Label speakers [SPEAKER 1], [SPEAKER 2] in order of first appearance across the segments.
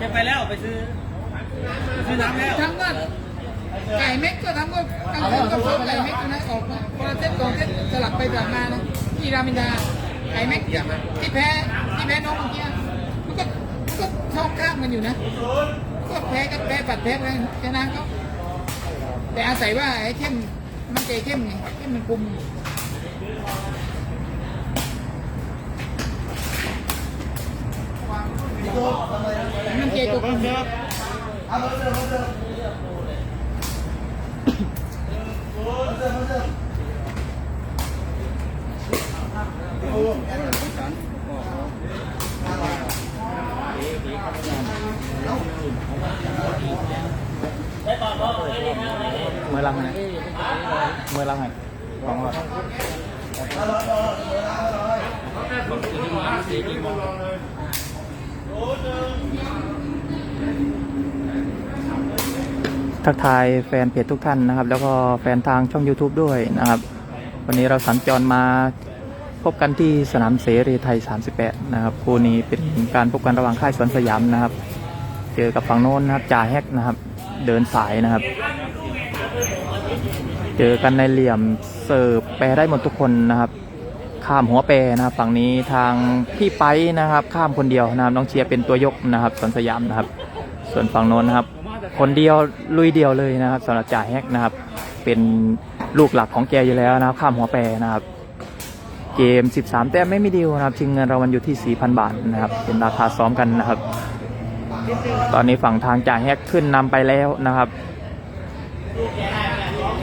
[SPEAKER 1] จะไปแล้วไปซื้อซื้อน้ำแล้ว
[SPEAKER 2] ทำก็ไก่เม็ดก็ทำก็กลางคืนก็เพิ่มไก่เม็ดนะออกมาคนละเส้นสองเส้นสลับไปสลับมานะที่รามินดาไก่เม็ดที่แพ้ที่แพ้น้องเมื่อกี้มันก็มันก็ช่องข้ามกันอยู่นะ ก็แพ้กันแพ้ปัดแพ้ไปชนะเขาแต่อาศัยว่าไอ้เข้มมันเจเข้มไงเข้มมันคุม มันเจตัวคุม
[SPEAKER 3] เมื่อรัง ทักทายแฟนเพจทุกท่านนะครับ แล้วก็แฟนทางช่อง YouTube ด้วยนะครับ วันนี้เราสัญจรมาพบกันที่สนามเสรีไทย 38 นะครับคู่นี้เป็นการพบกันระหว่างค่ายสวนสยามนะครับ เจอกับฝั่งโน้นนะครับจ่าแฮกนะครับ เดินสายนะครับ เจอกันในเหลี่ยมเสิร์ฟแปรได้หมดทุกคนนะครับ ข้ามหัวแปรนะครับฝั่งนี้ทางพี่ไปนะครับ ข้ามคนเดียวนะครับน้องเชียร์เป็นตัวยกนะครับสวนสยามนะครับ ส่วนฝั่งโน้นนะครับ คนเดียวลุยเดียวเลยนะครับสำหรับจ่าแฮกนะครับ เป็นลูกหลักของแกอยู่แล้วนะครับ ข้ามหัวแปรนะครับ เกม 13 แต้มไม่มีดีลนะครับชิงเงินรางวัลอยู่ที่ 4,000 บาทนะครับ เป็นราคาซ้อมกันนะครับ ตอนนี้ฝั่งทางจ่าแฮกขึ้นนำไปแล้วนะครับ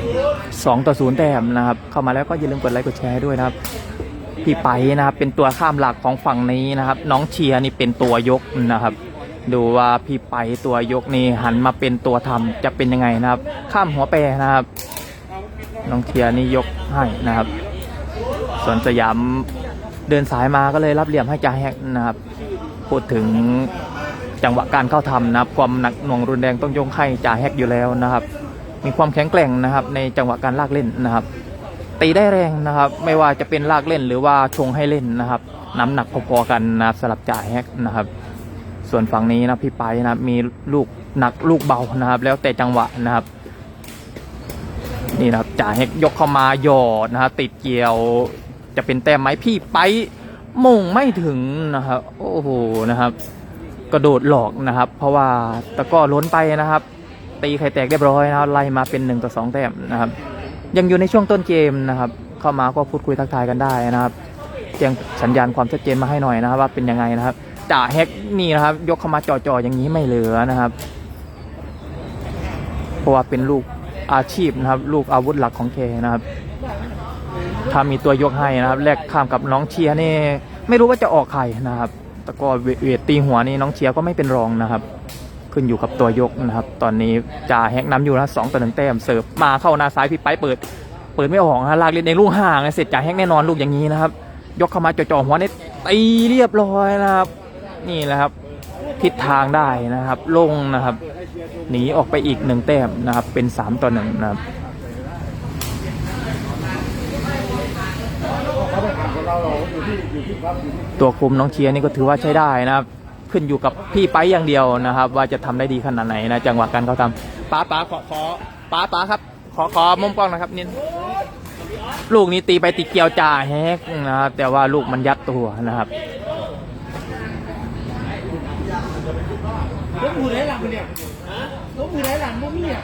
[SPEAKER 3] 2ต่อ0แต้มนะครับ เข้ามาแล้วก็อย่าลืมกดไลค์กดแชร์ด้วยนะครับ พี่ไปนะครับเป็นตัวข้ามหลักของฝั่งนี้นะครับ น้องเชียร์นี่เป็นตัวยกนะครับ ดูว่าพี่ไปตัวยกนี่หันมาเป็นตัวทำจะเป็นยังไงนะครับ ข้ามหัวแปรนะครับ น้องเชียร์นี่ยกให้นะครับ ส่วนสยามเดินสายมาก็เลยรับเหลี่ยมให้จ่าแฮกนะครับ พูดถึงจังหวะการเข้าทำนะครับ ความหนักหน่วงรุนแรงต้องยกให้จ่าแฮกอยู่แล้วนะครับ มีความแข็งแกร่งนะครับ ในจังหวะการลากเล่นนะครับ ตีได้แรงนะครับ ไม่ว่าจะเป็นลากเล่นหรือว่าชงให้เล่นนะครับ น้ำหนักพอๆกันนะครับสลับจ่าแฮกนะครับ ส่วนฝั่งนี้นะพี่ไปนะมีลูกหนักลูกเบานะครับ แล้วแต่จังหวะนะครับ นี่นะครับจ่าแฮกยกเข้ามาหยอดนะครับติดเกี่ยวจะเป็นแต้มไหมพี่ไปมงไม่ถึงนะครับ โอ้โหนะครับ กระโดดหลอกนะครับ เพราะว่าตะก้อล้นไปนะครับ ตีไข่แตกเรียบร้อยนะไล่มาเป็น1ต่อ2แต้มนะครับ ยังอยู่ในช่วงต้นเกมนะครับ เข้ามาก็พูดคุยทักทายกันได้นะครับแจ้งสัญญาณความชัดเจนมาให้หน่อยนะครับ ว่าเป็นยังไงนะครับจ่าแฮกนี่นะครับ ยกเข้ามาจ่อๆอย่างนี้ไม่เหลือนะครับ เพราะว่าเป็นลูกอาชีพนะครับ ลูกอาวุธหลักของเคนะครับ ถ้ามีตัวยกให้นะครับแลกข้ามกับน้องเชียร์นี่ไม่รู้ว่าจะออกใครนะครับ แต่ก็เวเวทตีหัวนี่น้องเชียร์ก็ไม่เป็นรองนะครับ ขึ้นอยู่กับตัวยกนะครับ ตอนนี้จ่าแฮกน้ำอยู่นะสองต่อหนึ่งแต้มเสิร์ฟมาเข้าหน้าซ้ายพี่ไปเปิด เปิดไม่ออกนะลากเล่นในลูกห่างเสร็จจ่าแฮกแน่นอนลูกอย่างนี้นะครับ ยกเข้ามาจ่อๆหัวนี่ตีเรียบร้อยนะครับ นี่แหละครับทิศทางได้นะครับ ลงนะครับหนีออกไปอีกหนึ่งแต้มนะครับ เป็นสามต่อหนึ่งนะครับตัวคุมน้องเชียร์นี่ก็ถือว่าใช้ได้นะครับ ขึ้นอยู่กับพี่ไปอย่างเดียวนะครับ ว่าจะทำได้ดีขนาดไหนนะจังหวะการเขาทำป้าป้าขอขอป้าป้าครับ ขอขอมุมกล้องนะครับนี่ลูกนี้ตีไปตีเกี่ยวจ่าแฮกนะครับแต่ว่าลูกมันยัดตัวนะครับ
[SPEAKER 2] รถมือไหนหลังเนี่ยรถมือไหนหลังบ่มีอะ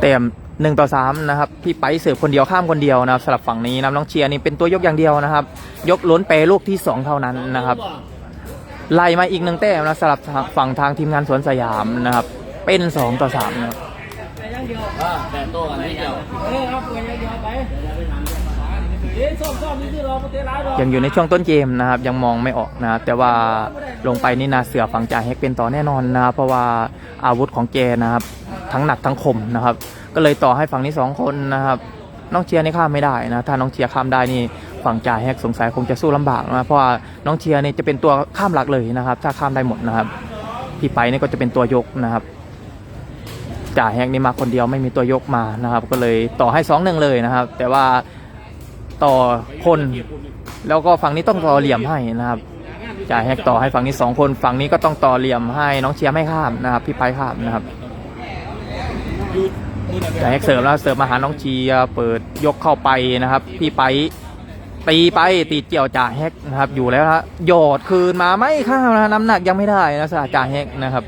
[SPEAKER 3] เต็มหนึ่งต่อสามนะครับพี่ไปเสิร์ฟคนเดียวข้ามคนเดียวนะครับสลับฝั่งนี้นะน้องเชียร์นี่เป็นตัวยกอย่างเดียวนะครับ ยกล้นเปลูกที่สองเท่านั้นนะครับไล่มาอีกหนึ่งแต้มนะสลับฝั่งทางทีมงานสวนสยามนะครับ เป็นสองต่อสามนะครับ
[SPEAKER 1] แต่โตอันนี้เดียว
[SPEAKER 2] เออเอาไปเดียวไปเอ๊ะซ่อมซ่อมนี่คือเราไม่ได้ร้ายหรอก
[SPEAKER 3] ยังอยู่ในช่วงต้นเกมนะครับ ยังมองไม่ออกนะแต่ว่าลงไปนี่นาเสือฝั่งจ่าแฮกเป็นต่อแน่นอนนะครับเพราะว่าอาวุธของแกนะครับ ทั้งหนักทั้งคมนะครับ ก็เลยต่อให้ฝั่งนี้สองคนนะครับน้องเชียร์นี่ข้ามไม่ได้นะถ้าน้องเชียร์ข้ามได้นี่ฝั่งจ่าแฮกสงสัยคงจะสู้ลำบากนะเพราะว่าน้องเชียร์นี่จะเป็นตัวข้ามหลักเลยนะครับ ถ้าข้ามได้หมดนะครับ พี่ไปนี่ก็จะเป็นตัวยกนะครับจ่าแฮกนี่มาคนเดียวไม่มีตัวยกมานะครับ ก็เลยต่อให้สองหนึ่งเลยนะครับ แต่ว่าต่อคนแล้วก็ฝั่งนี้ต้องรอเหลี่ยมให้นะครับจ่าแฮกต่อให้ฝั่งนี้สองคนฝั่งนี้ก็ต้องต่อเหลี่ยมให้น้องเชียร์ไม่ข้ามนะครับ พี่ไปข้ามนะครับ จ่าแฮกเสิร์ฟแล้วเสิร์ฟมาหาน้องเชียเปิดยกเข้าไปนะครับ พี่ไปตีไปตีเกี่ยวจ่าแฮกนะครับ อยู่แล้วนะหยอดคืนมาไม่ข้ามนะน้ำหนักยังไม่ได้นะสำหรับจ่าแฮกนะครับ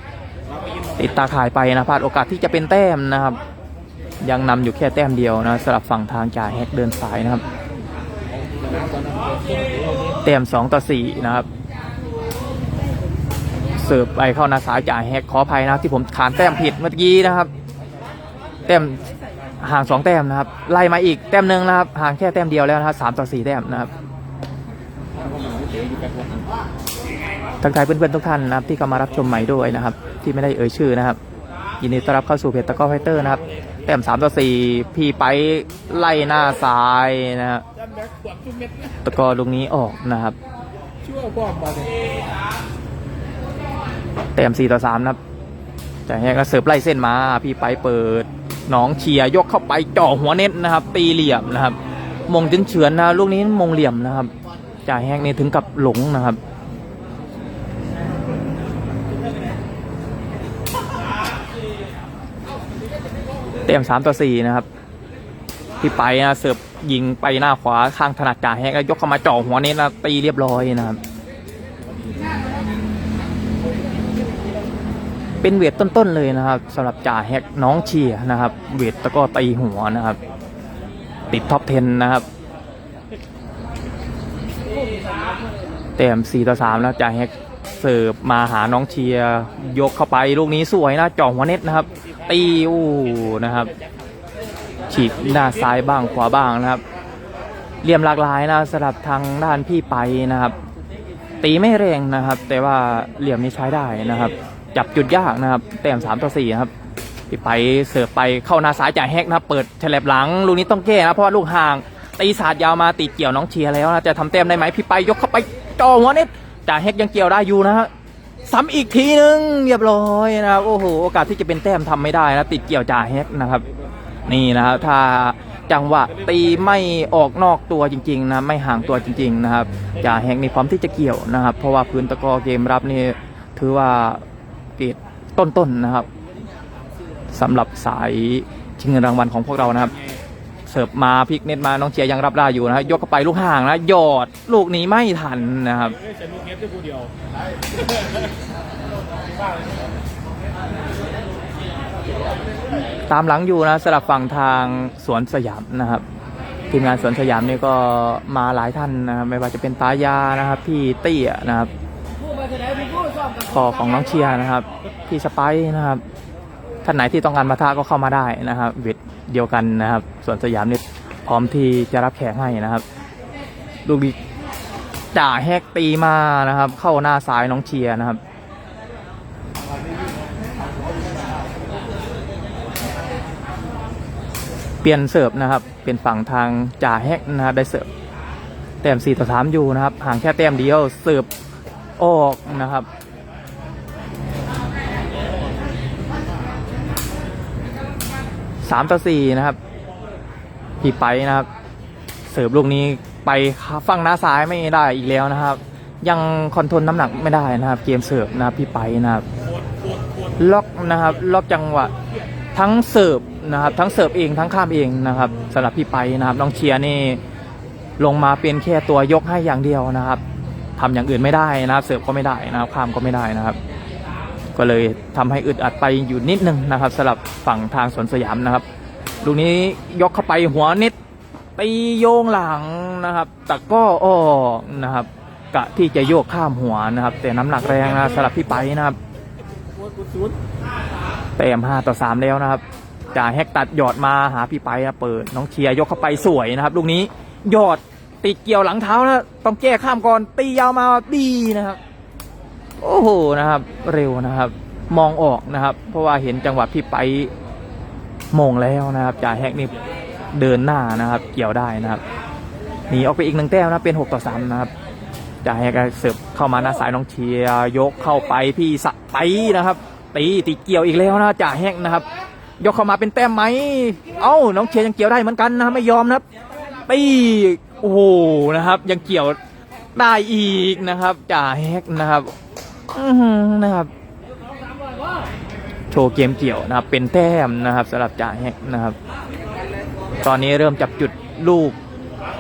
[SPEAKER 3] ติดตาข่ายไปนะพลาดโอกาสที่จะเป็นแต้มนะครับ ยังนำอยู่แค่แต้มเดียวนะสำหรับฝั่งทางจ่าแฮกเดินสายนะครับ แต้มสองต่อสี่นะครับเสิร์ฟไปเข้านาสายจ่าแฮกขออภัยนะที่ผมขานแต้มผิดเมื่อกี้นะครับ แต้มห่างสองแต้มนะครับ ไล่มาอีกแต้มหนึ่งนะครับ ห่างแค่แต้มเดียวแล้วนะครับสามต่อสี่แต้มนะครับทักทายเพื่อนๆทุกท่านนะครับที่เข้ามารับชมใหม่ด้วยนะครับ ที่ไม่ได้เอ่ยชื่อนะครับยินดีต้อนรับเข้าสู่เพจตะกร้อไฟเตอร์นะครับ แต้มสามต่อสี่พี่ไปไล่หน้าซ้ายนะครับ
[SPEAKER 2] ด้านแบ็คขวดทุกเม็ดนะ
[SPEAKER 3] ตะกร้อลูกนี้ออกนะครับ
[SPEAKER 2] ชั่วบอกมาเลย
[SPEAKER 3] แต้ม4ต่อ3นะครับ จากนี้ก็เสิร์ฟไล่เส้นมา พี่ไปเปิดน้องเชียยกเข้าไปจ่อหัวเน็ตนะครับ ตีเหลี่ยมนะครับ มงจนเฉือนนะลูกนี้มงเหลี่ยมนะครับจ่าแฮกนี่ถึงกับหลงนะครับเต็ม3ต่อ4นะครับ พี่ไปนะเสิร์ฟยิงไปหน้าขวาข้างถนัดจ่าแฮกแล้วยกเข้ามาจ่อหัวเน็ตนะตีเรียบร้อยนะครับ เป็นเวทต้นๆเลยนะครับสำหรับจ่าแฮกน้องเชียนะครับ เวทตะก้อตีหัวนะครับ ติดท็อป 10 นะครับแต้ม4ต่อ3แล้วจ่าแฮกเสิร์ฟมาหาน้องเชียยกเข้าไปลูกนี้สวยนะจ่อหัวเน็ตนะครับ ตีอู้นะครับ ฉีกหน้าซ้ายบ้างขวาบ้างนะครับเหลี่ยมหลากหลายนะสำหรับทางด้านพี่ไปนะครับ ตีไม่แรงนะครับ แต่ว่าเหลี่ยมนี้ใช้ได้นะครับ จับจุดยากนะครับ แต้มสามต่อสี่ครับพี่ไปเสิร์ฟไปเข้าหน้าซ้ายจ่ายแฮกนะครับ เปิดฉลบหลังลูกนี้ต้องแก้นะเพราะว่าลูกห่างตีศาสตร์ยาวมาติดเกี่ยวน้องเชียร์แล้วนะจะทำแต้มได้ไหมพี่ไปยกเข้าไปจ่อหัวนิดจ่ายแฮกยังเกี่ยวได้อยู่นะฮะซ้ำอีกทีนึงเรียบร้อยนะครับโอ้โหโอกาสที่จะเป็นแต้มทำไม่ได้นะติดเกี่ยวจ่าแฮกนะครับ นี่นะครับถ้าจังหวะตีไม่ออกนอกตัวจริง ๆ นะไม่ห่างตัวจริง ๆ นะครับจ่าแฮกนี่พร้อมที่จะเกี่ยวนะครับ เพราะว่าพื้นตะกอเกมรับนี่ถือว่า เกรดต้นๆนะครับสำหรับสายชิงเงินรางวัลของพวกเรานะครับ เสิร์ฟมาพลิกเน็ตมาน้องเชียยังรับได้อยู่นะยกเข้าไปลูกห่างนะหยอดลูกนี้ไม่ทันนะครับ
[SPEAKER 2] ฉันลูกเม็ดด้วยกูเดียว
[SPEAKER 3] ตามหลังอยู่นะสลับฝั่งทางสวนสยามนะครับทีมงานสวนสยามนี่ก็มาหลายท่านนะครับไม่ว่าจะเป็นป้ายานะครับพี่เตี้ยนะครับ พ่อของน้องเชียร์นะครับพี่สไปนะครับท่านไหนที่ต้องการมาท่าก็เข้ามาได้นะครับเวทเดียวกันนะครับส่วนสยามนี่พร้อมที่จะรับแขกให้นะครับ ลูกดีจ่าแฮกตีมานะครับ เข้าหน้าซ้ายน้องเชียร์นะครับเปลี่ยนเสิร์ฟนะครับ เป็นฝั่งทางจ่าแฮกนะครับได้เสิร์ฟแต้ม4ต่อ3อยู่นะครับห่างแค่แต้มเดียวเสิร์ฟออกนะครับ สามต่อสี่นะครับพี่ไปนะครับ เสิร์ฟลูกนี้ไปฝั่งหน้าซ้ายไม่ได้อีกแล้วนะครับ ยังคอนโทรลน้ำหนักไม่ได้นะครับ เกมเสิร์ฟนะครับพี่ไปนะครับล็อกนะครับล็อกจังหวะทั้งเสิร์ฟนะครับ ทั้งเสิร์ฟเองทั้งข้ามเองนะครับสำหรับพี่ไปนะครับน้องเชียร์นี่ลงมาเป็นแค่ตัวยกให้อย่างเดียวนะครับทำอย่างอื่นไม่ได้นะครับ เสิร์ฟก็ไม่ได้นะครับ ข้ามก็ไม่ได้นะครับ ก็เลยทำให้อึดอัดไปอยู่นิดนึงนะครับสำหรับฝั่งทางสวนสยามนะครับลูกนี้ยกเข้าไปหัวน็ตตีโยงหลังนะครับแต่ก็ออนะครับ กะที่จะโยกข้ามหัวนะครับ แต่น้ำหนักแรงนะสำหรับพี่ไปนะครับเต็มห้าต่อสามแล้วนะครับจ่าแฮกตัดหยอดมาหาพี่ไปนะเปิดน้องเชียร์ยกเข้าไปสวยนะครับ ลูกนี้หยอดติดเกี่ยวหลังเท้านะต้องแก้ข้ามก่อนตียาวมาดีนะครับ โอ้โหนะครับ เร็วนะครับ มองออกนะครับ เพราะว่าเห็นจังหวะพี่ไปมงแล้วนะครับจ่าแฮกนี่เดินหน้านะครับ เกี่ยวได้นะครับหนีออกไปอีกหนึ่งแต้มนะเป็นหกต่อสามนะครับจ่าแฮกเสิร์ฟเข้ามาหน้าสายน้องเชียยกเข้าไปพี่สะไปนะครับตีตีเกี่ยวอีกแล้วนะจ่าแฮกนะครับ ยกเข้ามาเป็นแต้มไหมเอ้าน้องเชียยังเกี่ยวได้เหมือนกันนะไม่ยอมนะครับตีโอ้โหนะครับ ยังเกี่ยวได้อีกนะครับจ่าแฮกนะครับ นะครับ โชว์เกมเกี่ยวนะครับ เป็นแต้มนะครับสำหรับจ่าแฮกนะครับ ตอนนี้เริ่มจับจุดลูก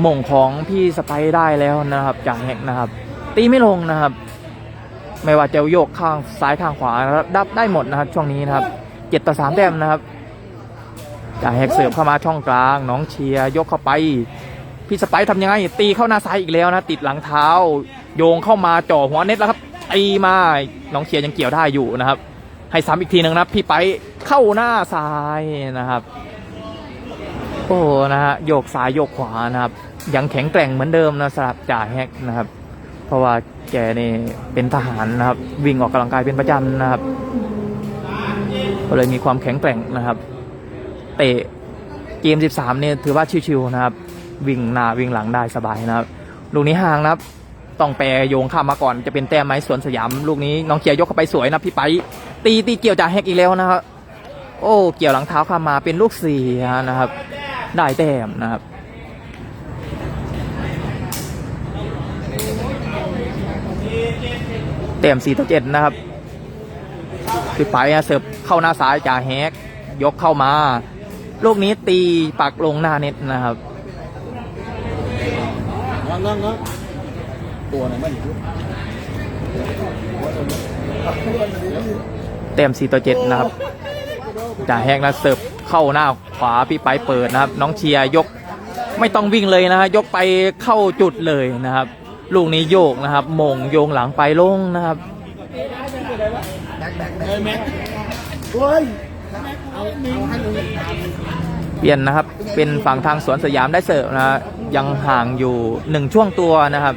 [SPEAKER 3] มงของพี่สไปร์ได้แล้วนะครับจ่าแฮกนะครับ ตีไม่ลงนะครับ ไม่ว่าจะโยกข้างซ้ายข้างขวาดับได้หมดนะครับ ช่วงนี้นะครับเจ็ดต่อสามแต้มนะครับจ่าแฮกเสิร์ฟเข้ามาช่องกลาง น้องเชียร์ยกเข้าไปพี่สไปร์ทำยังไงตีเข้าหน้าซ้ายอีกแล้วนะ ติดหลังเท้า โยงเข้ามาจ่อหัวเน็ตแล้วครับ ตีมาน้องเชียร์ยังเกี่ยวได้อยู่นะครับ ให้ซ้ำอีกทีหนึ่งนะพี่ไปเข้าหน้าซ้ายนะครับ โอ้นะฮะโยกซ้ายโยกขวานะครับ ยังแข็งแกร่งเหมือนเดิมนะสำหรับจ่าแฮกนะครับ เพราะว่าแกนี่เป็นทหารนะครับ วิ่งออกกำลังกายเป็นประจำนะครับก็เลยมีความแข็งแกร่งนะครับ เตะเกม 13 เนี่ยถือว่าชิวๆนะครับ วิ่งหน้าวิ่งหลังได้สบายนะครับ ลูกนี้ห่างนะครับ ต้องแปรโยงข้ามมาก่อนจะเป็นแต้มไหมสวนสยามลูกนี้น้องเกียร์ยกเข้าไปสวยนะพี่ไปตีตีเกี่ยวจ่าแฮกอีกแล้วนะครับโอ้เกี่ยวหลังเท้าข้ามมาเป็นลูกสียนะครับ ได้แต้มนะครับแต้ม4ต่อ7นะครับพี่ไปอะเสิร์ฟเข้าหน้าซ้ายจ่าแฮกยกเข้ามาลูกนี้ตีปักลงหน้าเน็ตนะครับ
[SPEAKER 1] นั่งนั่งนั่งตัวไหนมันอยู่
[SPEAKER 3] เต็ม4ต่อ7นะครับจ่าแฮกนะเสิร์ฟเข้าหน้าขวาพี่ไปเปิดนะครับ น้องเชียร์ยกไม่ต้องวิ่งเลยนะฮะยกไปเข้าจุดเลยนะครับ ลูกนี้โยกนะครับมงโยงหลังไปลงนะครับ
[SPEAKER 1] เฮ้ยแม็ก
[SPEAKER 3] เปลี่ยนนะครับเป็นฝั่งทางสวนสยามได้เสิร์ฟนะฮะยังห่างอยู่หนึ่งช่วงตัวนะครับ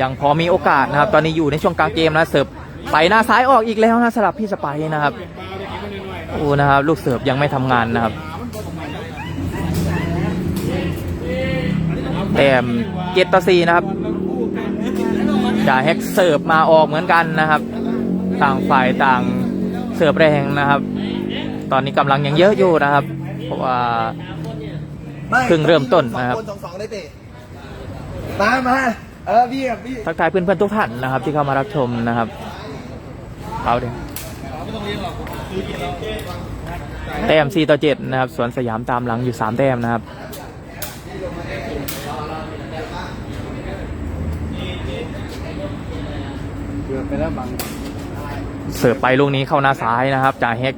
[SPEAKER 3] ยังพอมีโอกาสนะครับ ตอนนี้อยู่ในช่วงกลางเกมนะเสิร์ฟไปหน้าซ้ายออกอีกแล้วนะสำหรับพี่สไปนะครับโอ้นะครับลูกเสิร์ฟยังไม่ทำงานนะครับแต้มเจ็ดต่อสี่นะครับจ่าแฮกเสิร์ฟมาออกเหมือนกันนะครับ ต่างฝ่ายต่างเสิร์ฟแรงนะครับ ตอนนี้กำลังยังเยอะอยู่นะครับ เพราะว่าเพิ่งเริ่มต้นนะครับ
[SPEAKER 4] สองสองได้เตะตามมา เออพี่อะพี่
[SPEAKER 3] ทักทายเพื่อนๆทุกท่านนะครับ ที่เข้ามารับชมนะครับ เอาเดี๋ยวแต้ม4ต่อ7นะครับสวนสยามตามหลังอยู่3แต้มนะครับ
[SPEAKER 1] เกือบไปแล้วบัง
[SPEAKER 3] เสิร์ฟไปลูกนี้เข้าหน้าซ้ายนะครับจ่าเฮก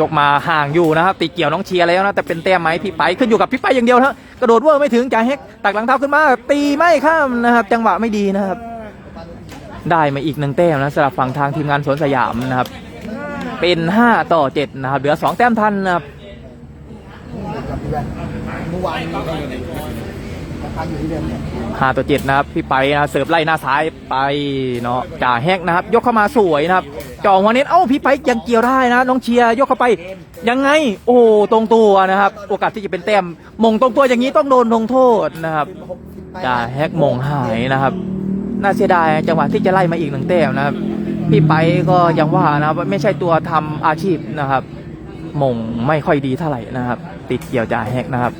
[SPEAKER 3] ยกมาห่างอยู่นะครับติดเกี่ยวน้องเชียร์แล้วนะแต่เป็นแต้มไหมพี่ไปขึ้นอยู่กับพี่ไปอย่างเดียวนะกระโดดเวอร์ไม่ถึงจ่าเฮกตักหลังเท้าขึ้นมา ตีไม่ข้ามนะครับ จังหวะไม่ดีนะครับ ได้มาอีกหนึ่งแต้มนะสำหรับฝั่งทางทีมงานสวนสยามนะครับ เป็น 5 ต่อ 7 นะครับเหลือ 2 แต้มทันนะครับ
[SPEAKER 4] เมื่อวานราคาอยู่ที่เดิมเนี่ย
[SPEAKER 3] 5ต่อ7นะครับพี่ไปนะเสิร์ฟไล่หน้าซ้ายไปเนาะจ่าแฮกนะครับ ยกเข้ามาสวยนะครับจ่อหัวเน็ตเอ้าพี่ไปยังเกี่ยวได้นะ น้องเชียร์ยกเข้าไปยังไง โอ้ตรงตัวนะครับ โอกาสที่จะเป็นแต้มมงตรงตัวอย่างนี้ต้องโดนลงโทษนะครับจ่าแฮกมงหายนะครับ น่าเสียดายจังหวะที่จะไล่มาอีกหนึ่งแต้มนะครับ พี่ไปก็ยังว่านะครับไม่ใช่ตัวทำอาชีพนะครับมงไม่ค่อยดีเท่าไหร่นะครับ ติดเกี่ยวจ่าแฮกนะครับ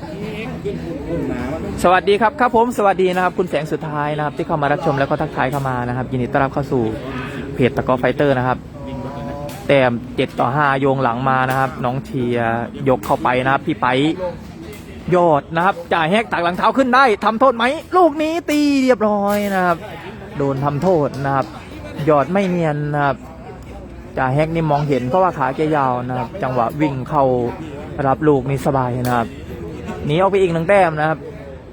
[SPEAKER 3] สวัสดีครับครับผมสวัสดีนะครับ คุณแสงสุดท้ายนะครับ ที่เข้ามารับชมแล้วก็ทักทายเข้ามานะครับ ยินดีต้อนรับเข้าสู่เพจตะกอไฟเตอร์นะครับ แต้มเจ็ดต่อห้าโยงหลังมานะครับ น้องเทียยกเข้าไปนะครับ พี่ไปยอดนะครับ จ่ายแฮกตักหลังเท้าขึ้นได้ทำโทษไหมลูกนี้ตีเรียบร้อยนะครับ โดนทำโทษนะครับ ยอดไม่เนียนนะครับจ่าแฮกนี่มองเห็นเพราะว่าขาแกยาวนะครับ จังหวะวิ่งเข้ารับลูกนี่สบายนะครับ หนีออกไปอีกหนึ่งแต้มนะครับ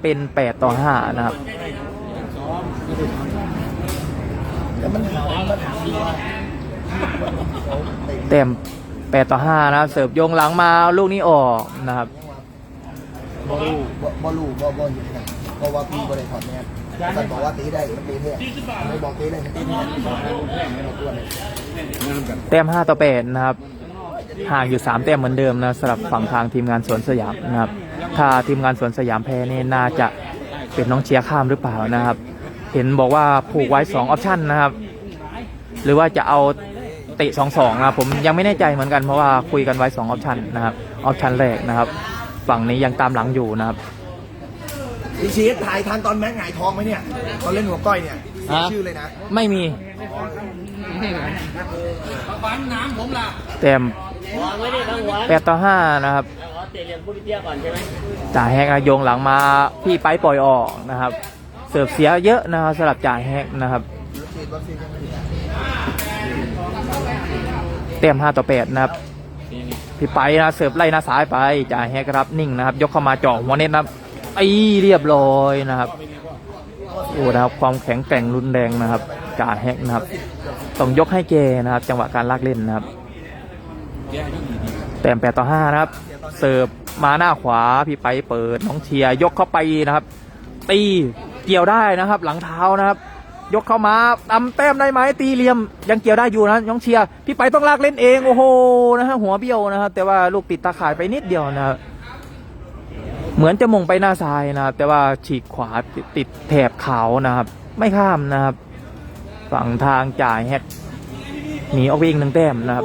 [SPEAKER 3] เป็นแปดต่อห้านะครับเต็มแปดต่อห้านะครับ เสิร์ฟโยงหลังมาเอาลูกนี้ออกนะครับ
[SPEAKER 4] บอลลูบอลลูบอลบอลอยู่ที่ไหนเพราะว่าพี่บริษัทเนี่ยท่านบอกว่าตีได้มันตีเท่ไม่บอกตีได้มันตีเท่ไม่บอกตัวเลย
[SPEAKER 3] แต้ม5ต่อ8นะครับห่างอยู่3แต้มเหมือนเดิมนะสำหรับฝั่งทางทีมงานสวนสยามนะครับ ถ้าทีมงานสวนสยามแพ้นี่น่าจะเป็นน้องเชียร์ข้ามหรือเปล่านะครับ เห็นบอกว่าผูกไว้2ออปชั่นนะครับ หรือว่าจะเอาเตะ2-2นะครับผมยังไม่แน่ใจเหมือนกันเพราะว่าคุยกันไว้2ออปชั่นนะครับออปชั่นแรกนะครับ ฝั่งนี้ยังตามหลังอยู่นะครับ
[SPEAKER 4] พี่ชีสถ่ายทันตอนแม็กหงายท้องไหมเนี่ยตอนเล่นหัวก้อยเนี่ยเสียชื่อเลยนะ
[SPEAKER 3] ไม่มี
[SPEAKER 2] ฟันน้ำผมล่ะ
[SPEAKER 3] แต้ม
[SPEAKER 5] ไม่ได้ทั้งวัน
[SPEAKER 3] แปดต่อห้านะครับ
[SPEAKER 5] อ๋อ เตะเรียนผู้พิเศษก่อนใช่ไหม
[SPEAKER 3] จ่าแฮกนะโยงหลังมาพี่ไปปล่อยออกนะครับ เสิร์ฟเสียเยอะนะครับสำหรับจ่าแฮกนะครับ
[SPEAKER 4] ฉีดวัคซีนกันอยู่
[SPEAKER 3] เต็มห้าต่อแปดนะครับพี่ไปนะเสิร์ฟไล่หน้าซ้ายไปจ่าแฮกรับนิ่งนะครับ ยกเข้ามาเจ่อหัวเน็ตนะครับไอ้เรียบร้อยนะครับโอ้นะครับความแข็งแกร่งรุนแรงนะครับจ่าแฮกนะครับต้องยกให้เกนะครับ จังหวะการลากเล่นนะครับ แต้มแปดต่อห้านะครับ เสิร์ฟมาหน้าขวาพี่ไปเปิดน้องเชียยกเข้าไปนะครับ ตีเกี่ยวได้นะครับ หลังเท้านะครับ ยกเข้ามาตำแต้มได้ไหมตีเหลี่ยม ยังเกี่ยวได้อยู่นะน้องเชียพี่ไปต้องลากเล่นเองโอ้โหนะฮะหัวเบี้ยวนะครับแต่ว่าลูกติดตาข่ายไปนิดเดียวนะครับเหมือนจะมงไปหน้าซ้ายนะครับ แต่ว่าฉีกขวาติดแถบขาวนะครับ ไม่ข้ามนะครับ ฝั่งทางจ่ายแฮกหนีออกไปอีกหนึ่งแต้มนะครับ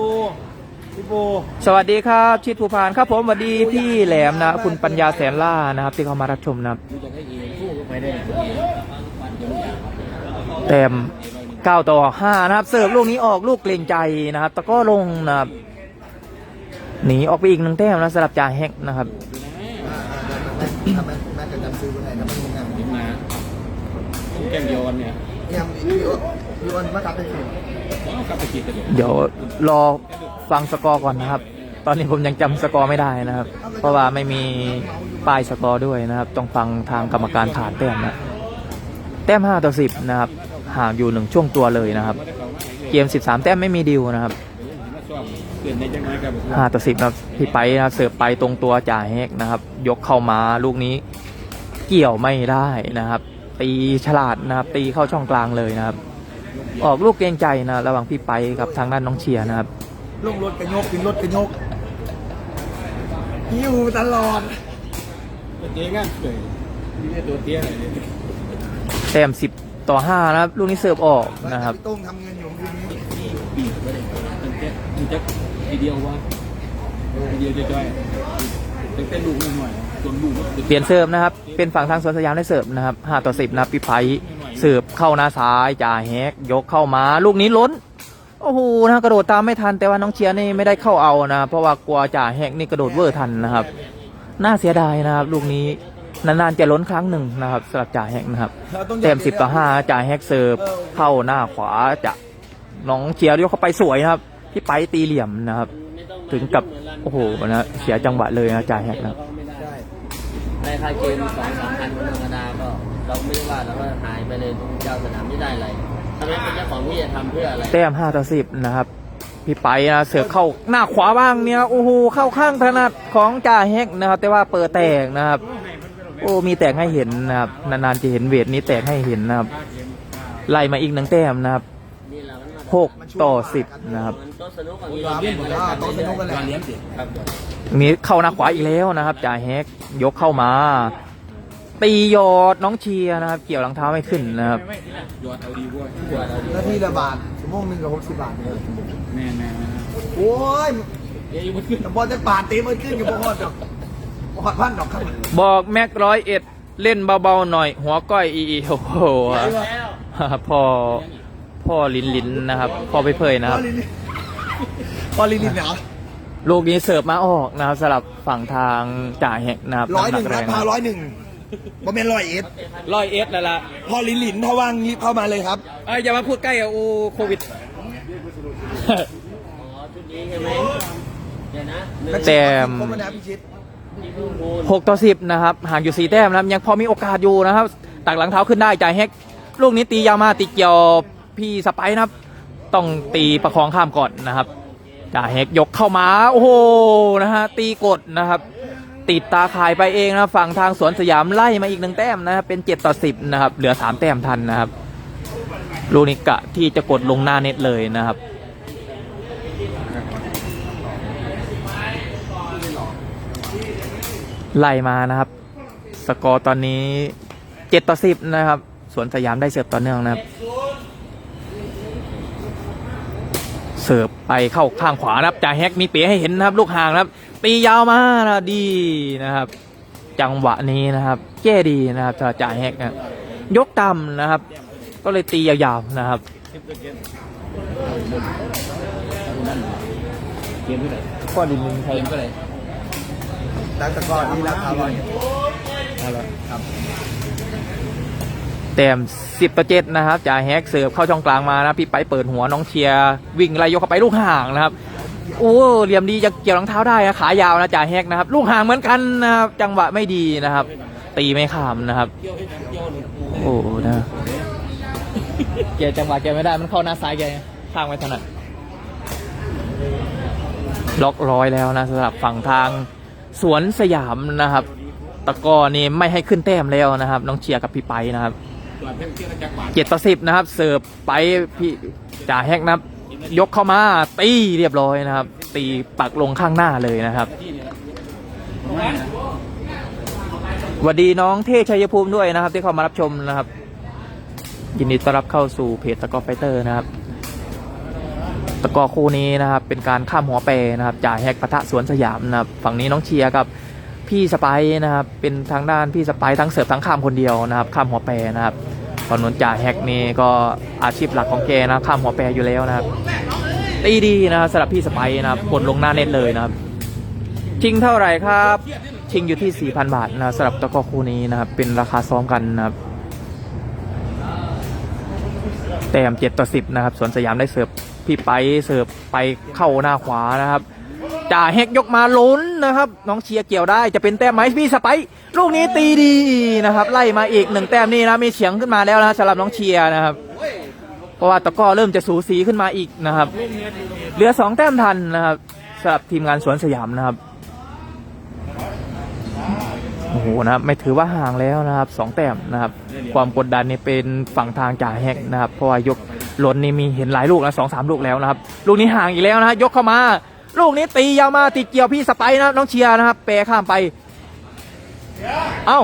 [SPEAKER 1] พี่โบ
[SPEAKER 3] สวัสดีครับชิดภูพานครับผมสวัสดีพี่แหลมนะ คุณปัญญาแสนล่านะครับ ที่เข้ามารับชมนะครับ
[SPEAKER 1] ดูจะให้เองสู้ก็ไปได้
[SPEAKER 3] แต้ม9ต่อ5นะครับ เสิร์ฟลูกนี้ออกลูกเกรงใจนะครับตะกร้อลงนะครับหนีออกไปอีกหนึ่งแต้มนะสำหรับจ่าแฮกนะครับ
[SPEAKER 4] ทำไมแม่จะจำซื้อคนไหนนะมันงง
[SPEAKER 1] ถึงมาแก้มเดียวกันเนี่ย
[SPEAKER 4] เนี่ ยพี่อ้วนพี่อ้วนมาตัดเป็น
[SPEAKER 1] ต้องกลับไปคิดกันเลย
[SPEAKER 3] เดี๋ยวรอฟังสกอร์ก่อนนะครับ ตอนนี้ผมยังจำสกอร์ไม่ได้นะครับ เพราะว่าไม่มีป้ายสกอร์ด้วยนะครับ ต้องฟังทางกรรมการฐานแต้มนะแต้ม5ต่อ10นะครับห่างอยู่หนึ่งช่วงตัวเลยนะครับ เกม 13 แต้มไม่มีดิวนะครับ
[SPEAKER 1] มาชอบเปลี่ยนในจังไรกับ
[SPEAKER 3] ห้าต่อสิบนะครับพี่ไปนะครับเสิร์ฟไปตรงตัวจ่าแฮกนะครับ ยกเข้ามาลูกนี้เกี่ยวไม่ได้นะครับ ตีฉลาดนะครับ ตีเข้าช่องกลางเลยนะครับ ออกลูกเกรงใจนะ ระหว่างพี่ไปกับทางด้านน้องเชียร์นะครับ
[SPEAKER 4] ลงรถกระยกขึ้นรถกระยกหิวตลอด
[SPEAKER 1] เจ๊งั้นเลยนี่ตัวเตี้ยเลย
[SPEAKER 3] แต้มสิบต่อห้านะครับ ลูกนี้เสิร์ฟออกนะครับ
[SPEAKER 4] พี่โต้งทำเงินอยู่คืนนี้
[SPEAKER 1] ปีกไปเลยตั้งแต่มึงจะทีเดียวว่าทีเดียวจะจ่อยตั้งแต่ลูกหน่อยจนลูก
[SPEAKER 3] เปลี่ยนเสิร์ฟนะครับ เป็นฝั่งทางสวนสยามได้เสิร์ฟนะครับห้าต่อสิบนะครับพี่ไปเสิร์ฟเข้าหน้าซ้ายจ่าแฮกยกเข้ามาลูกนี้ล้น โอ้โหนะกระโดดตามไม่ทันแต่ว่าน้องเชียร์นี่ไม่ได้เข้าเอานะ เพราะว่ากลัวจ่าแฮกนี่กระโดดเวอร์ทันนะครับ น่าเสียดายนะครับ ลูกนี้นานๆจะล้นครั้งหนึ่งนะครับสำหรับจ่าแฮกนะครับเต็มสิบต่อห้าจ่าแฮกเสิร์ฟเข้าหน้าขวาจะน้องเชียร์ยกเข้าไปสวยนะครับพี่ไปตีเหลี่ยมนะครับ ถึงกับโอ้โหนะเสียจังหวะเลยนะจ่าแฮกนะครับ
[SPEAKER 5] ในคาเกมสองสามพันคนธรรมดาก็ เราไม่ว่าเราก็หายไปเลยเจ้าสนามไม่ได้อะไรทำไมเป็นเจ้าของที่จะทำเพื่ออะไร
[SPEAKER 3] แต้มห้าต่อสิบนะครับ พี่ไปนะเสือกเข้าหน้าขวาบ้างเนี่ยโอ้โหเข้าข้างถนัดของจ่าแฮกนะครับ แต่ว่าเปิดแตกนะครับ โอ้มีแตกให้เห็นนะครับ นานๆจะเห็นเวทนี้แตกให้เห็นนะครับ ไล่มาอีกหนึ่งแต้มนะครับ
[SPEAKER 5] นี่แหละมันมา
[SPEAKER 3] หกต่อสิบนะครับ
[SPEAKER 5] มันโต๊ะสนุกอย่างนี้
[SPEAKER 4] ยอมเล่นหมดแล้วโต๊ะสนุกกันแหละ
[SPEAKER 1] เลี้ยงสิครับ
[SPEAKER 3] มีเข้าหน้าขวาอีกแล้วนะครับจ่าแฮกยกเข้ามา ตียอดน้องเชียร์นะครับ เกี่ยวหลังเท้าไม่ขึ้นนะครับ
[SPEAKER 1] ยอดเอาดีว้ย
[SPEAKER 4] หน้าที่ละบาทชั่วโมงหนึ่งกับหกสิบบาทเลย
[SPEAKER 1] แม่แม่แม่
[SPEAKER 4] โอ้ย
[SPEAKER 1] เดี๋ยวอยู่บนขึ้น
[SPEAKER 4] แต่บอลจะปาดตีมันขึ้นอยู่บนหอดดอกบอดพันดอกครับ
[SPEAKER 3] บอกแม็กร้อยเอ็ดเล่นเบาๆหน่อย หัวก้อยอีอีโอ้โหพ่อพ่อลินลินนะครับพ่อไปเพยนะ
[SPEAKER 4] พ
[SPEAKER 3] ค
[SPEAKER 4] อ
[SPEAKER 3] รับ
[SPEAKER 4] ลินพอลินเหรอ
[SPEAKER 3] ลูกนี้เสิร์ฟมาออกนะครับสำหรับฝั่งทางจ่าแหกนะครับ
[SPEAKER 4] ร้อยหนึ่งำค
[SPEAKER 3] แร
[SPEAKER 4] รับ
[SPEAKER 3] ง
[SPEAKER 4] พาร้อยหนึ่ง บอมเมนร้อยเอ็ด
[SPEAKER 3] ร้อยเอสแล้วล่ะ
[SPEAKER 4] พอลินหลินถ้าว่างรีบเข้ามาเลยครับ
[SPEAKER 3] เอ้ยอย่ามาพูดใกล้อะโอ้โควิด
[SPEAKER 5] อ๋อชุดนี้ใช่ไหมเดี๋ยวนะหนึ่ง
[SPEAKER 3] แต้ม
[SPEAKER 4] ครบแล้วนะพี่ชิด
[SPEAKER 5] ที่พุ่งพูน
[SPEAKER 3] หกต่อสิบนะครับห่างอยู่สี่แต้มนะครับยังพอมีโอกาสอยู่นะครับตักหลังเท้าขึ้นได้จ่ายแฮกลูกนี้ตียาวมาตีเกี่ยวพี่สไปร์นะครับ ต้องตีประคองข้ามก่อนนะครับจ่ายแฮกยกเข้ามาโอ้โหนะฮะตีกดนะครับ ติดตาข่ายไปเองนะฝั่งทางสวนสยามไล่มาอีกหนึ่งแต้มนะครับเป็นเจ็ดต่อสิบนะครับเหลือสามแต้มทันนะครับลูนิกะที่จะกดลงหน้าเน็ตเลยนะครับไล่มานะครับ สกอร์ตอนนี้เจ็ดต่อสิบนะครับสวนสยามได้เสิร์ฟต่อเนื่องนะครับเสิร์ฟไปเข้าข้างขวานะครับจ่าแฮกมีเป๋ให้เห็นนะครับ ลูกห่างนะครับ ตียาวมานะดีนะครับ จังหวะนี้นะครับแก้ดีนะครับสำหรับจ่าแฮกนะยกต่ำนะครับ ก็เลยตียาวๆนะครับ
[SPEAKER 1] สิบเกมนั่นเกมเท่าไหร่
[SPEAKER 3] ข้อดินลิงไท
[SPEAKER 1] เก
[SPEAKER 3] ย
[SPEAKER 1] มเท่าไหร่
[SPEAKER 4] นักตะกร้อนี่ราคาร้อย
[SPEAKER 3] ครับแต้มสิบต่อเจ็ดนะครับจ่าแฮกเสิร์ฟเข้าช่องกลางมานะพี่ไปเปิดหัวน้องเชียร์วิ่งไล่ยกเข้าไปลูกห่างนะครับ โอ้เหลี่ยมดีจะเกี่ยวรองเท้าได้นะขายาวนะจ่าแฮกนะครับ ลูกห่างเหมือนกันนะครับจังหวะไม่ดีนะครับ ตีไม่ข้ามนะครับ
[SPEAKER 1] เกี่ยวให้เกี่ยวเลย
[SPEAKER 3] โอ้นะแกจังหวะแกไม่ได้มันเข้าหน้าซ้ายแกข้างไม่ถนัดล็อกร้อยแล้วนะสำหรับฝั่งทางสวนสยามนะครับ ตะก้อนี่ไม่ให้ขึ้นแต้มแล้วนะครับ น้องเชียร์กับพี่ไปนะครับ
[SPEAKER 1] เที่ยวเที่ยวจักรบาท
[SPEAKER 3] เจ็ดต่อสิบนะครับ เสิร์ฟไปพี่จ่าแฮกนะครับ ยกเข้ามาตีเรียบร้อยนะครับ ตีปักลงข้างหน้าเลยนะครับสวัสดีน้องเทชัยภูมิด้วยนะครับ ที่เข้ามารับชมนะครับ ยินดีต้อนรับเข้าสู่เพจตะกอไฟเตอร์นะครับตะกอคู่นี้นะครับ เป็นการข้ามหัวเปรนะครับจ่าแฮกปะทะสวนสยามนะครับ ฝั่งนี้น้องเชียร์กับพี่สไปซ์นะครับ เป็นทางด้านพี่สไปซ์ทั้งเสิร์ฟทั้งข้ามคนเดียวนะครับ ข้ามหัวเปรนะครับ ตอนนนจ่าแฮกนี่ก็อาชีพหลักของแกนะข้ามหัวเปรอยู่แล้วนะครับ ตีดีนะครับสำหรับพี่สไปนะครับกดลงหน้าเน็ตเลยนะครับ ชิงเท่าไหร่ครับ ชิงอยู่ที่ 4,000 บาทนะสำหรับตะกอคู่นี้นะครับ เป็นราคาซ้อมกันนะครับ แต้ม7ต่อ10 นะครับสวนสยามได้เสิร์ฟพี่ไปเสิร์ฟไปเข้าหน้าขวานะครับ จ่าเฮกยกมาล้นนะครับ น้องเชียร์เกี่ยวได้จะเป็นแต้มไหมพี่สไปซ์ลูกนี้ตีดีนะครับ ไล่มาอีกหนึ่งแต้มนี่นะมีเฉียงขึ้นมาแล้วนะสำหรับน้องเชียร์นะครับเพราะว่าตะก้อเริ่มจะสูสีขึ้นมาอีกนะครับ เหลือสองแต้มทันนะครับสำหรับทีมงานสวนสยามนะครับโอ้โหนะครับไม่ถือว่าห่างแล้วนะครับสองแต้มนะครับ ความกดดันนี่เป็นฝั่งทางจ่าแฮกนะครับเพราะว่ายกล้นนี่มีเห็นหลายลูกแล้วสองสามลูกแล้วนะครับ ลูกนี้ห่างอีกแล้วนะยกเข้ามา ลูกนี้ตียาวมาติดเกี่ยวพี่สไปร์นะน้องเชียร์นะครับแปรข้ามไป เอ้า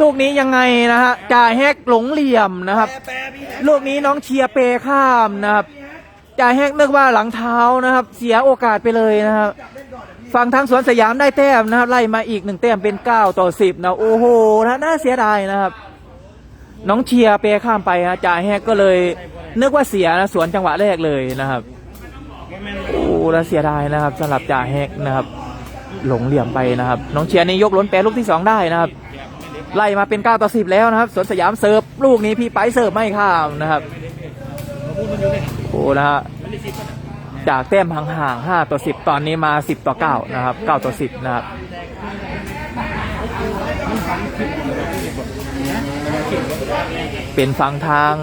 [SPEAKER 3] ลูกนี้ยังไงนะฮะจ่าแฮกหลงเหลี่ยมนะครับ ลูกนี้น้องเชียร์เปรข้ามนะครับจ่าแฮกนึกว่าหลังเท้านะครับ เสียโอกาสไปเลยนะครับฝั่งทางสวนสยามได้แต้มนะครับ ไล่มาอีกหนึ่งแต้มเป็น 9 ต่อ 10 นะโอ้โหนะน่าเสียดายนะครับ น้องเชียร์เปข้ามไปฮะจ่าแฮกก็เลยนึกว่าเสียนะสวนจังหวะแรกเลยนะครับ โอ้แล้วเสียดายนะครับสลับจ่าแฮกนะครับ หลงเหลี่ยมไปนะครับ น้องเชียร์นี่ยกล้นแปรลูกที่ 2 ได้นะครับ ไล่มาเป็น 9 ต่อ 10 แล้วนะครับสวนสยามเสิร์ฟลูกนี้พี่ไปเสิร์ฟไม่ข้ามนะครับโอ้นะฮะจากแต้มห่างๆ5ต่อ10 ตอนนี้มา 10 ต่อ 9 นะครับ 9 ต่อ 10 นะครับ เป็นฝั่งทาง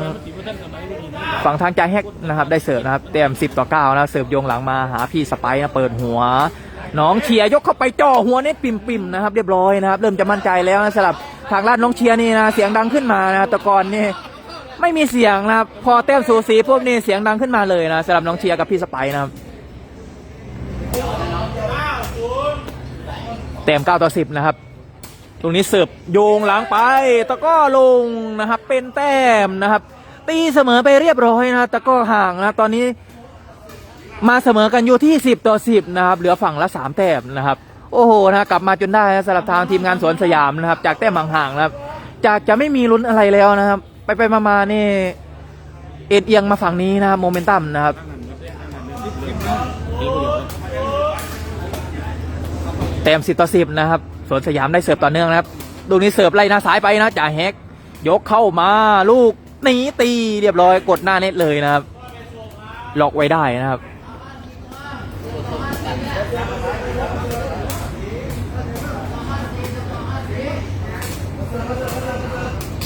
[SPEAKER 3] ฝั่งทางจแฮกนะครับได้เสิร์ฟนะครับ แต้ม10 ต่อ 9 นะเสิร์ฟโยงหลังมาหาพี่สไปซ์นะเปิดหัว น้องเชียร์ยกเข้าไปจ่อหัวเน็ตปิ่มๆนะครับ เรียบร้อยนะครับ เริ่มจะมั่นใจแล้วนะสำหรับทางลาดน้องเชียร์นี่นะเสียงดังขึ้นมานะต่ก่อนนี่ไม่มีเสียงนะครับพอแต้มสูสีพวกนี้เสียงดังขึ้นมาเลยนะสำหรับน้องเชียร์กับพี่สไปร์นะครับแต้ม9ต่อ10 นะครับ รงนี้เสิร์ฟโยงหลังไป ตะก้อลงนะครับ เป็นแต้มนะครับ ตีเสมอไปเรียบร้อยนะตะก้อห่างนะตอนนี้ มาเสมอกันอยู่ที่ 10 ต่อ 10 นะครับ เหลือฝั่งละ 3 แต้มนะครับ โอ้โหนะกลับมาจนได้นะสำหรับทางทีมงานสวนสยามนะครับ จากแต้มห่างๆนะครับ จากจะไม่มีลุ้นอะไรแล้วนะครับ ไปไปมาๆนี่เอ็นเอียงมาฝั่งนี้นะครับโมเมนตัมนะครับแต้มสิบต่อสิบนะครับ สวนสยามได้เสิร์ฟต่อเนื่องนะครับลูนี้เสิร์ฟไล่หน้าซ้ายไปนะจ่าแฮกยกเข้ามาลูกหนีตีเรียบร้อยกดหน้าเน็ตเลยนะครับล็อกไว้ได้นะครับ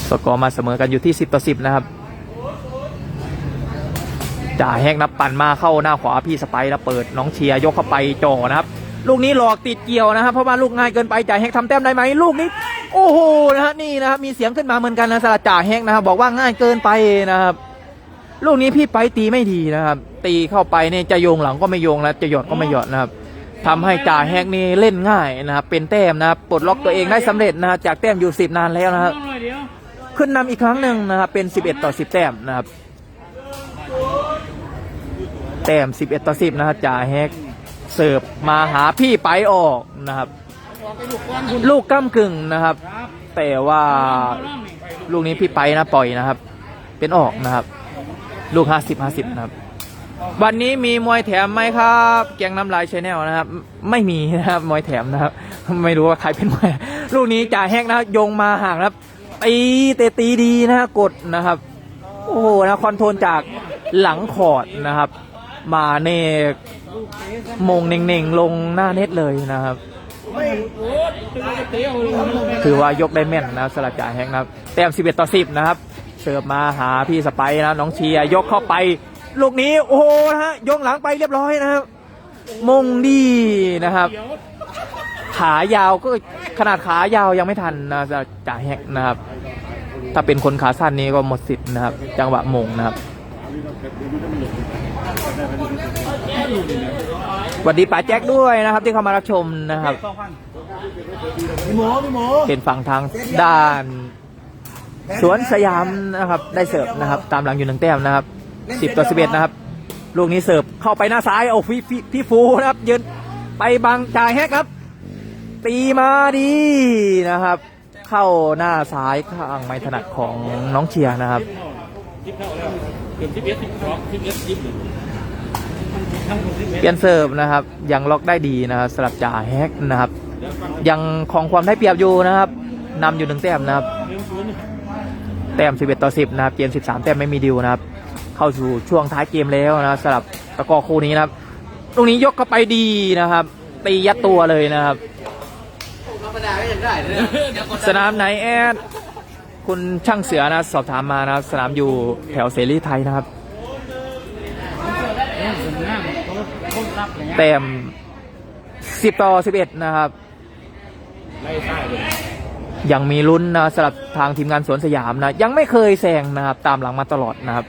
[SPEAKER 3] สกอร์มาเสมอกันอยู่ที่ 10 ต่อ 10 นะครับจ่าแฮกนับปั่นมาเข้าหน้าขวาพี่สไปร์แล้วเปิดน้องเชียร์ยกเข้าไปจ่อนะครับ ลูกนี้หลอกติดเกี่ยวนะครับเพราะว่าลูกง่ายเกินไปจ่าแฮกทำแต้มได้ไหมลูกนี้ โอ้โหนะฮะนี่นะครับมีเสียงขึ้นมาเหมือนกันนะสำหรับจ่าแฮกนะครับบอกว่าง่ายเกินไปนะครับ ลูกนี้พี่ไปตีไม่ดีนะครับ ตีเข้าไปเนี่ยจะโยงหลังก็ไม่โยงแล้วจะหยอดก็ไม่หยอดนะครับทำให้จ่าแฮกนี่เล่นง่ายนะครับเป็นแต้มนะครับปลดล็อกตัวเองได้สำเร็จนะครับจากแต้มอยู่สิบนานแล้วนะครับขึ้นนำอีกครั้งหนึ่งนะครับเป็น11ต่อ10แต้มนะครับแต้ม11 ต่อ 10 นะครับจ่าแฮก เสิร์ฟมาหาพี่ไปออกนะครับ ลูกก้ากึ่งนะครับ แต่ว่าลูกนี้พี่ไปนะปล่อยนะครับ เป็นออกนะครับ ลูกห้าสิบห้าสิบนะครับ วันนี้มีมวยแถมไหมครับ แกงน้ำลายชแนลนะครับ ไม่มีนะครับมวยแถมนะครับ ไม่รู้ว่าใครเป็นมวยลูกนี้จ่าแฮกนะครับโยงมาห่างนะครับตีเตะตีดีนะฮะกดนะครับ โอ้โหนะคอนโทรลจากหลังขอดนะครับ มาเนก มงเน่งๆ ลงหน้าเน็ตเลยนะครับ ถือว่ายกได้แม่นนะสลัดจ่ายแฮกนะครับ แต้ม 11 ต่อ 10 นะครับ เสิร์ฟมาหาพี่สไปร์นะน้องเชียยกเข้าไป ลูกนี้โอ้โหนะฮะยกหลังไปเรียบร้อยนะครับ มงดีนะครับ ขายาวก็ขนาดขายาวยังไม่ทันนะสลัดจ่ายแฮกนะครับ ถ้าเป็นคนขาสั้นนี้ก็หมดสิทธิ์นะครับ จังหวะมงนะครับ สวัสดีป๋าแจ็คด้วยนะครับที่เข้ามารับชมนะครับ
[SPEAKER 4] พี่หมูพี่หมู
[SPEAKER 3] เป็นฝั่งทางด้านสวนสยามนะครับ ได้เสิร์ฟนะครับ ตามหลังอยู่หนึ่งแต้มนะครับสิบต่อสิบเอ็ดนะครับ ลูกนี้เสิร์ฟเข้าไปหน้าซ้ายโอ้พี่พี่พี่ฟูนะครับ ยืนไปบังจ่ายแฮกครับ ตีมาดีนะครับ เข้าหน้าซ้ายข้างไม่ถนัดของน้องเชียร์นะครับ
[SPEAKER 1] ทิปเข้าแล้วเกือบทิปเอสทิปสองทิปเอสทิปหนึ่งทั้งหมดทิปเอส
[SPEAKER 3] เปลี่ยนเสิร์ฟนะครับ ยังล็อกได้ดีนะครับสลับจ่าแฮกนะครับ ยังของความได้เปรียบอยู่นะครับนำอยู่หนึ่งแต้มนะครับ
[SPEAKER 1] เรื่องศูนย์
[SPEAKER 3] แต้ม 11 ต่อ 10 นะครับ เกม 13 แต้มไม่มีดิวนะครับ เข้าสู่ช่วงท้ายเกมแล้วนะครับสำหรับตะกร้อคู่นี้นะครับ ตรงนี้ยกเข้าไปดีนะครับตียัดตัวเลยนะครับ สนามไหนแอด คุณช่างเสือนะสอบถามมานะสนามอยู่แถวเสรีไทยนะครับแต้ม10ต่อ11นะครับ
[SPEAKER 1] ย
[SPEAKER 3] ยังมีลุ้นนะสำหรับทางทีมงานสวนสยามนะ ยังไม่เคยแซงนะครับ ตามหลังมาตลอดนะครับ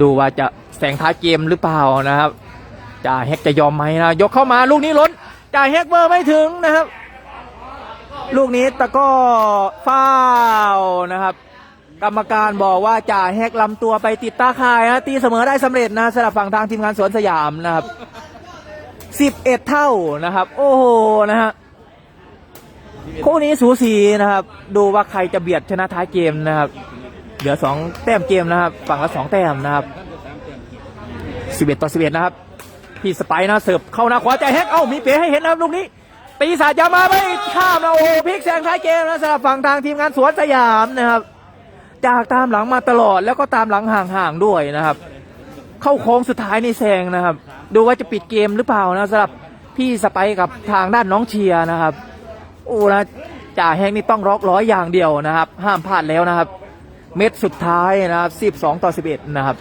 [SPEAKER 3] ดูว่าจะแซงท้ายเกมหรือเปล่านะครับจ่าแฮกจะยอมไหมนะ ยกเข้ามาลูกนี้ล้นจ่าแฮกเบอร์ไม่ถึงนะครับ ลูกนี้ตะก้อฟ้าวนะครับ กรรมการบอกว่าจ่าแฮกลำตัวไปติดตาข่ายนะตีเสมอได้สำเร็จนะสำหรับฝั่งทางทีมงานสวนสยามนะครับ11เท่านะครับ โอ้โหนะฮะคู่นี้สูสีนะครับ ดูว่าใครจะเบียดชนะท้ายเกมนะครับ เหลือสองแต้มเกมนะครับ ฝั่งละสองแต้มนะครับสิบเอ็ดต่อสิบเอ็ดนะครับพี่สไปร์นะเสิร์ฟเข้าหน้าขวาใจแฮกเอ้ามีเป๋ให้เห็นนะครับลูกนี้ ปีศาจยามาไม่ข้ามนะโอ้โหพลิกแซงท้ายเกมนะสำหรับฝั่งทางทีมงานสวนสยามนะครับ จากตามหลังมาตลอดแล้วก็ตามหลังห่างๆด้วยนะครับ เข้าโค้งสุดท้ายในแซงนะครับ ดูว่าจะปิดเกมหรือเปล่านะสำหรับพี่สไปกับทางด้านน้องเชียร์นะครับโอ้นะจ่าแฮงนี่ต้องล็อกร้อยอย่างเดียวนะครับ ห้ามพลาดแล้วนะครับ เม็ดสุดท้ายนะครับ 12 ต่อ 11 นะครับ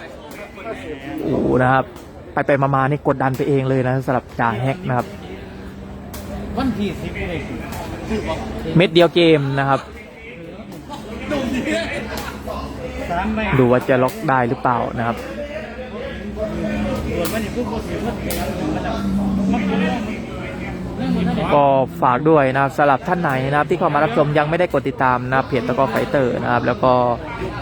[SPEAKER 3] โอ้นะครับ ไปไปมามานี่กดดันไปเองเลยนะสำหรับจ่าแฮกนะครับ
[SPEAKER 1] วันที่สิบเลยคือบอก
[SPEAKER 3] เม็ดเดียวเกมนะครับ
[SPEAKER 1] สามใบ
[SPEAKER 3] ดูว่าจะล็อกได้หรือเปล่านะครับ
[SPEAKER 1] ส่วนมันอยู่ปุ๊บก็ถือว่ามันจะมันจะเรื่องเรื่องมันจะ
[SPEAKER 3] ก็ฝากด้วยนะครับสำหรับท่านไหนนะครับ ที่เข้ามารับชมยังไม่ได้กดติดตามนะครับเพจตะกอไฟเตอร์นะครับ แล้วก็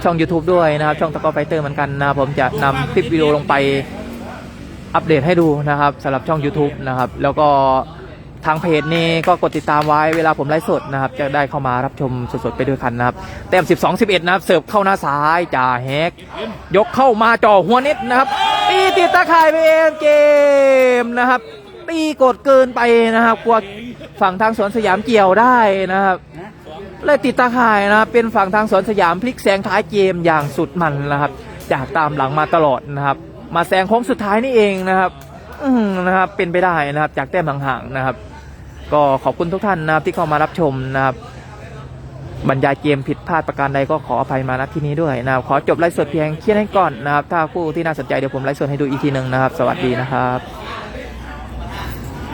[SPEAKER 3] ช่อง YouTube ด้วยนะครับ ช่องตะกอไฟเตอร์เหมือนกันนะครับผมจะนำคลิปวิดีโอลงไปอัปเดตให้ดูนะครับสำหรับช่อง YouTube นะครับ แล้วก็ ทางเพจนี้ก็กดติดตามไว้เวลาผมไลฟ์สดนะครับ จะได้เข้ามารับชมสดๆไปด้วยกันนะครับแต้ม 12 11 นะครับ เสิร์ฟเข้าหน้าซ้ายจ่าแฮก ยกเข้ามาจ่อหัวเน็ตนะครับตีติดตาข่ายไปเองเกมนะครับตีกดเกินไปนะครับกลัวฝั่งทางสวนสยามเกี่ยวได้นะครับเลยติดตาข่ายนะครับเป็นฝั่งทางสวนสยามพลิกแซงท้ายเกมอย่างสุดมันนะครับ จากตามหลังมาตลอดนะครับ มาแซงโค้งสุดท้ายนี่เองนะครับ อืนะครับเป็นไปได้นะครับ จากแต้มห่างๆนะครับ ก็ขอบคุณทุกท่านนะครับที่เข้ามารับชมนะครับบรรยายเกมผิดพลาดประการใดก็ขออภัยมาณที่นี้ด้วยนะครับขอจบไลฟ์สดเพียงแค่นี้ก่อนนะครับ ถ้าผู้ที่น่าสนใจเดี๋ยวผมไลฟ์สดให้ดูอีกทีหนึ่งนะครับ สวัสดีนะครับ